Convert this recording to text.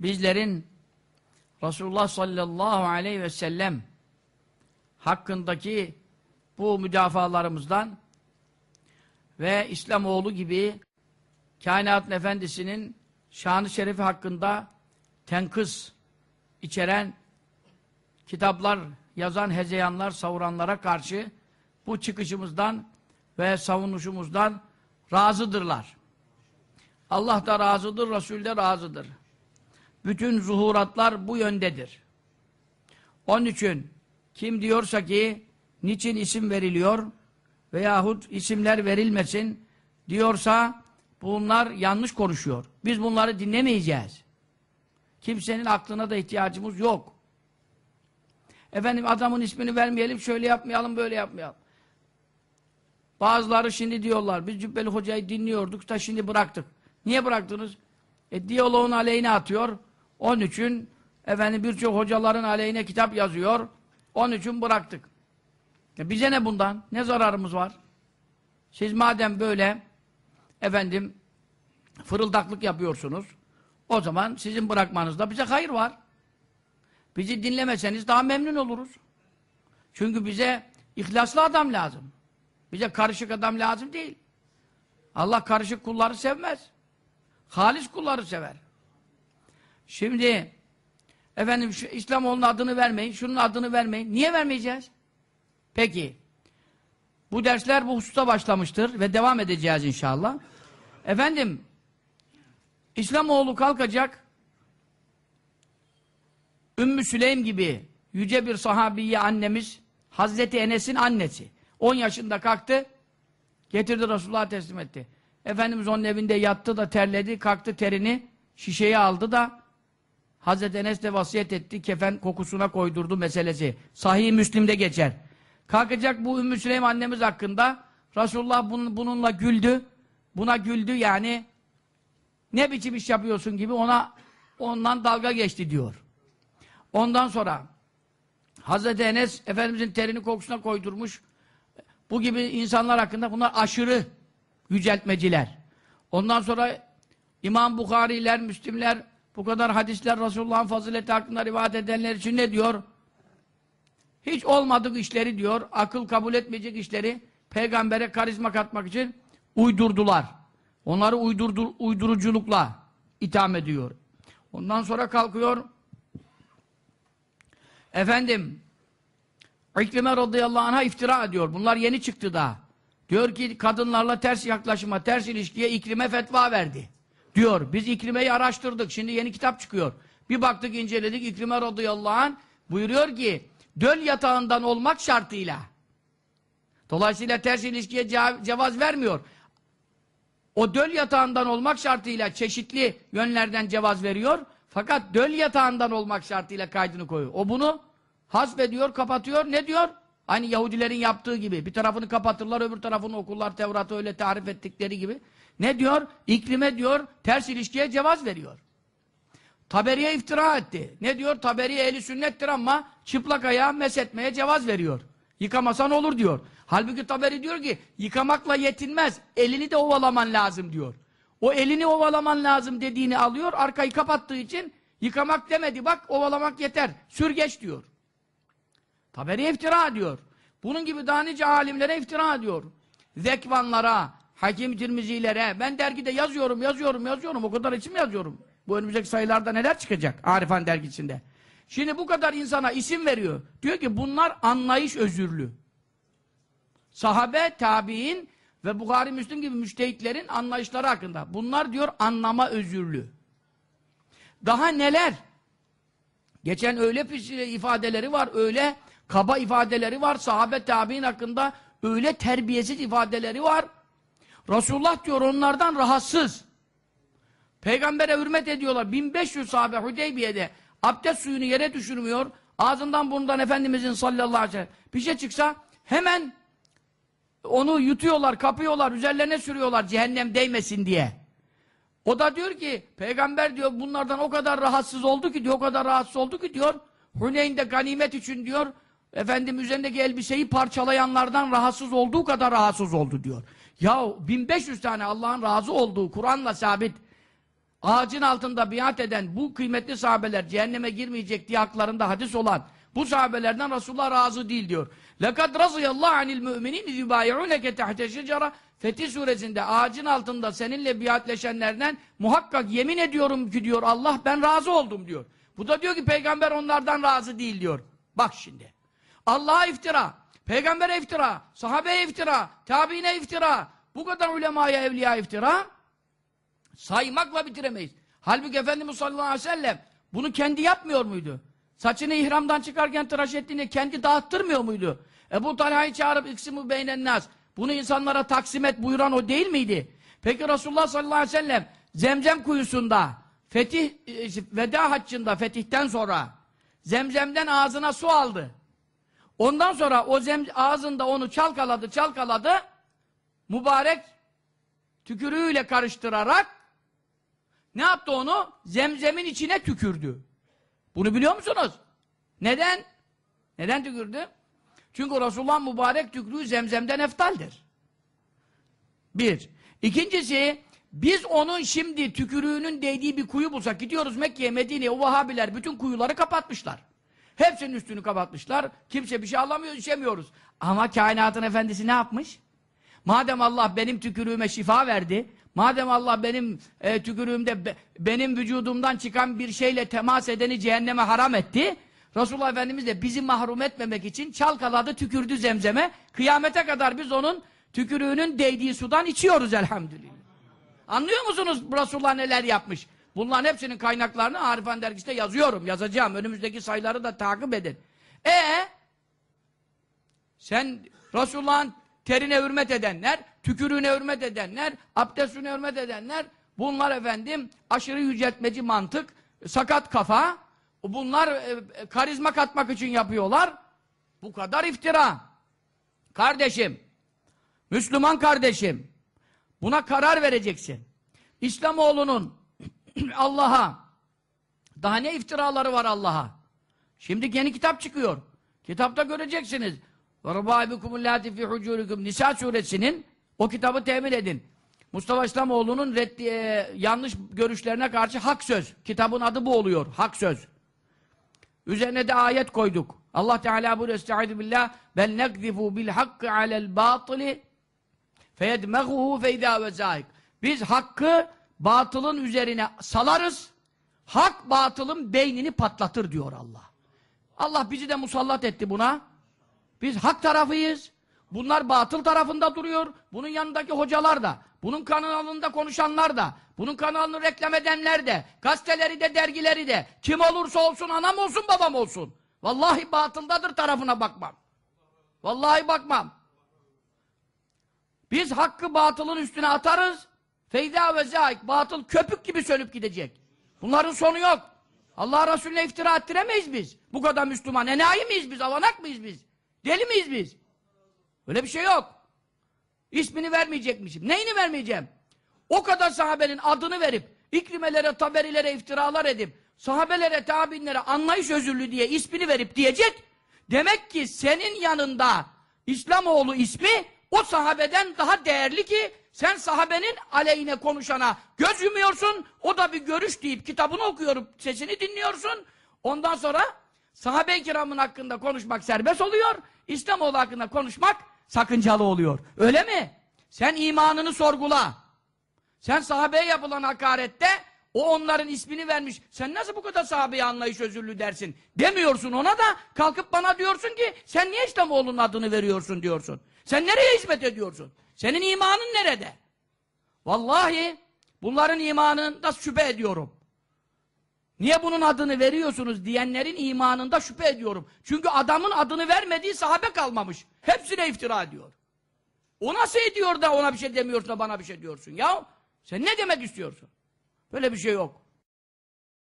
bizlerin Resulullah sallallahu aleyhi ve sellem hakkındaki bu müdafalarımızdan ve İslamoğlu gibi kainatın efendisinin şanı şerefi hakkında tenkıs içeren kitaplar yazan hezeyanlar, savuranlara karşı bu çıkışımızdan ve savunuşumuzdan razıdırlar. Allah da razıdır, Resul de razıdır. Bütün zuhuratlar bu yöndedir. Onun için kim diyorsa ki niçin isim veriliyor veyahut isimler verilmesin diyorsa bunlar yanlış konuşuyor. Biz bunları dinlemeyeceğiz. Kimsenin aklına da ihtiyacımız yok. Efendim adamın ismini vermeyelim, şöyle yapmayalım, böyle yapmayalım. Bazıları şimdi diyorlar, biz Cübbeli Hoca'yı dinliyorduk da şimdi bıraktık. Niye bıraktınız? E, diyaloğun aleyhine atıyor. Onun için efendim birçok hocaların aleyhine kitap yazıyor. Onun için bıraktık. E, bize ne bundan? Ne zararımız var? Siz madem böyle efendim fırıldaklık yapıyorsunuz, o zaman sizin bırakmanızda bize hayır var. Bizi dinlemeseniz daha memnun oluruz. Çünkü bize ihlaslı adam lazım. Bize karışık adam lazım değil. Allah karışık kulları sevmez. Halis kulları sever. Şimdi efendim şu İslamoğlu'nun adını vermeyin, şunun adını vermeyin. Niye vermeyeceğiz? Peki. Bu dersler bu hususta başlamıştır ve devam edeceğiz inşallah. Efendim İslamoğlu kalkacak Ümmü Süleym gibi yüce bir sahabiye annemiz Hazreti Enes'in annesi. 10 yaşında kalktı getirdi Resulullah'a teslim etti. Efendimiz onun evinde yattı da terledi, kalktı terini şişeye aldı da Hazreti Enes de vasiyet etti, kefen kokusuna koydurdu meselesi. Sahih Müslim'de geçer. Kalkacak bu Ümmü Süleym annemiz hakkında Resulullah bunun, bununla güldü. Buna güldü yani ne biçim iş yapıyorsun gibi ona ondan dalga geçti diyor. Ondan sonra Hazreti Enes Efendimizin terini kokusuna koydurmuş. Bu gibi insanlar hakkında bunlar aşırı yüceltmeciler. Ondan sonra İmam Bukhari'ler, Müslimler bu kadar hadisler Resulullah'ın fazileti hakkında rivayet edenler için ne diyor? Hiç olmadık işleri diyor, akıl kabul etmeyecek işleri peygambere karizma katmak için uydurdular. Onları uydurdu, uyduruculukla itham ediyor. Ondan sonra kalkıyor efendim İklime radıyallahu anh'a iftira ediyor. Bunlar yeni çıktı daha. Diyor ki kadınlarla ters yaklaşıma, ters ilişkiye İkrime fetva verdi. Diyor. Biz İkrime'yi araştırdık. Şimdi yeni kitap çıkıyor. Bir baktık inceledik. İkrime radıyallahu anh buyuruyor ki döl yatağından olmak şartıyla. Dolayısıyla ters ilişkiye cevaz vermiyor. O döl yatağından olmak şartıyla çeşitli yönlerden cevaz veriyor. Fakat döl yatağından olmak şartıyla kaydını koyuyor. O bunu hasbediyor, kapatıyor. Ne diyor? Aynı Yahudilerin yaptığı gibi. Bir tarafını kapatırlar, öbür tarafını okurlar. Tevrat'ı öyle tarif ettikleri gibi. Ne diyor? İklime diyor, ters ilişkiye cevaz veriyor. Taberiye iftira etti. Ne diyor? Taberiye eli sünnettir ama çıplak ayağı mesetmeye cevaz veriyor. Yıkamasan olur diyor. Halbuki Taberi diyor ki yıkamakla yetinmez. Elini de ovalaman lazım diyor. O elini ovalaman lazım dediğini alıyor. Arkayı kapattığı için yıkamak demedi. Bak ovalamak yeter. Sürgeç diyor. Taberi iftira diyor. Bunun gibi daha nice alimlere iftira diyor. Zekvanlara, Hakim Tirmizilere, ben dergide yazıyorum, yazıyorum, yazıyorum. O kadar isim yazıyorum. Bu önümüzdeki sayılarda neler çıkacak Arifan dergisinde. Şimdi bu kadar insana isim veriyor. Diyor ki bunlar anlayış özürlü. Sahabe, tabi'in ve Bukhari Müslim gibi müştehitlerin anlayışları hakkında. Bunlar diyor anlama özürlü. Daha neler? Geçen öyle ifadeleri var, öyle kaba ifadeleri var. Sahabe tabi'in hakkında öyle terbiyesiz ifadeleri var. Resulullah diyor onlardan rahatsız. Peygambere hürmet ediyorlar. 1500 sahabe Hudeybiye'de abdest suyunu yere düşürmüyor. Ağzından burnundan Efendimizin sallallahu aleyhi ve sellem bir şey çıksa hemen onu yutuyorlar, kapıyorlar, üzerlerine sürüyorlar cehennem değmesin diye. O da diyor ki, peygamber diyor bunlardan o kadar rahatsız oldu ki diyor, o kadar rahatsız oldu ki diyor, Huneyn'de ganimet için diyor, efendim üzerindeki elbiseyi parçalayanlardan rahatsız olduğu kadar rahatsız oldu diyor. Ya 1500 tane Allah'ın razı olduğu Kur'an'la sabit ağacın altında biat eden bu kıymetli sahabeler cehenneme girmeyecek diye haklarında hadis olan bu sahabelerden Resulullah razı değil diyor. لَقَدْ رَضِيَ اللّٰهُ عَنِ الْمُؤْمِنِينَ يُبَايِعُونَكَ تَحْتَ الشَّجَرَةِ Fetih suresinde ağacın altında seninle biatleşenlerden muhakkak yemin ediyorum ki diyor Allah ben razı oldum diyor. Bu da diyor ki peygamber onlardan razı değil diyor. Bak şimdi. Allah'a iftira, peygambere iftira, sahabeye iftira, tabiine iftira, bu kadar ulemaya, evliya iftira saymakla bitiremeyiz. Halbuki Efendimiz sallallahu aleyhi ve sellem bunu kendi yapmıyor muydu? Saçını ihramdan çıkarken tıraş ettiğinde kendi dağıttırmıyor muydu? Ebu Talha'yı çağırıp iksimu beynen nas. Bunu insanlara taksim et buyuran o değil miydi? Peki Resulullah sallallahu aleyhi ve sellem Zemzem kuyusunda fetih e, veda haccında fetihten sonra Zemzem'den ağzına su aldı. Ondan sonra o zem ağzında onu çalkaladı, çalkaladı. Mübarek tükürüğüyle karıştırarak ne yaptı onu? Zemzemin içine tükürdü. Bunu biliyor musunuz? Neden? Neden tükürdü? Çünkü Resulullah mübarek tükürüğü zemzemden eftaldir. Bir. İkincisi, biz onun şimdi tükürüğünün değdiği bir kuyu bulsak, gidiyoruz Mekke'ye, Medine'ye, o Vahabiler bütün kuyuları kapatmışlar. Hepsinin üstünü kapatmışlar. Kimse bir şey alamıyor, içemiyoruz. Ama kainatın efendisi ne yapmış? Madem Allah benim tükürüğüme şifa verdi, madem Allah benim e, tükürüğümde be- benim vücudumdan çıkan bir şeyle temas edeni cehenneme haram etti, Resulullah Efendimiz de bizi mahrum etmemek için çalkaladı, tükürdü zemzeme. Kıyamete kadar biz onun tükürüğünün değdiği sudan içiyoruz elhamdülillah. Anlıyor musunuz Resulullah neler yapmış? Bunların hepsinin kaynaklarını Arifan dergisinde yazıyorum, yazacağım. Önümüzdeki sayıları da takip edin. E sen Resulullah'ın terine hürmet edenler, tükürüğüne hürmet edenler, abdestine hürmet edenler, bunlar efendim aşırı yüceltmeci mantık, sakat kafa, bunlar e, e, karizma katmak için yapıyorlar. Bu kadar iftira. Kardeşim, Müslüman kardeşim, buna karar vereceksin. İslamoğlu'nun Allah'a daha ne iftiraları var Allah'a? Şimdi yeni kitap çıkıyor. Kitapta göreceksiniz. وَرَبَائِبِكُمُ اللّٰتِ فِي حُجُورِكُمْ Nisa suresinin o kitabı temin edin. Mustafa İslamoğlu'nun reddi, e, yanlış görüşlerine karşı hak söz. Kitabın adı bu oluyor. Hak söz. Üzerine de ayet koyduk. Allah Teala buyuruyor Estaizu billah bel nekzifu bil hakkı alel batili feyedmeguhu feyda ve zahik. Biz hakkı batılın üzerine salarız. Hak batılın beynini patlatır diyor Allah. Allah bizi de musallat etti buna. Biz hak tarafıyız. Bunlar batıl tarafında duruyor. Bunun yanındaki hocalar da, bunun kanalında konuşanlar da, bunun kanalını reklam edenler de, gazeteleri de, dergileri de, kim olursa olsun, anam olsun, babam olsun. Vallahi batıldadır tarafına bakmam. Vallahi bakmam. Biz hakkı batılın üstüne atarız. Feyda ve zâik. Batıl köpük gibi sönüp gidecek. Bunların sonu yok. Allah Resulüne iftira ettiremeyiz biz. Bu kadar Müslüman. Enayi miyiz biz? Avanak mıyız biz? Deli miyiz biz? Öyle bir şey yok. İsmini vermeyecekmişim. Neyini vermeyeceğim? O kadar sahabenin adını verip, ikrimelere, taberilere iftiralar edip, sahabelere, tabinlere anlayış özürlü diye ismini verip diyecek. Demek ki senin yanında İslamoğlu ismi o sahabeden daha değerli ki sen sahabenin aleyhine konuşana göz yumuyorsun, o da bir görüş deyip kitabını okuyorum, sesini dinliyorsun. Ondan sonra sahabe-i kiramın hakkında konuşmak serbest oluyor, İslamoğlu hakkında konuşmak sakıncalı oluyor. Öyle mi? Sen imanını sorgula. Sen sahabeye yapılan hakarette o onların ismini vermiş. Sen nasıl bu kadar sahabeye anlayış özürlü dersin? Demiyorsun ona da kalkıp bana diyorsun ki sen niye İslamoğlu'nun adını veriyorsun diyorsun. Sen nereye hizmet ediyorsun? Senin imanın nerede? Vallahi bunların imanında şüphe ediyorum. Niye bunun adını veriyorsunuz diyenlerin imanında şüphe ediyorum. Çünkü adamın adını vermediği sahabe kalmamış. Hepsine iftira ediyor. O nasıl ediyor da ona bir şey demiyorsun da bana bir şey diyorsun ya? Sen ne demek istiyorsun? Böyle bir şey yok.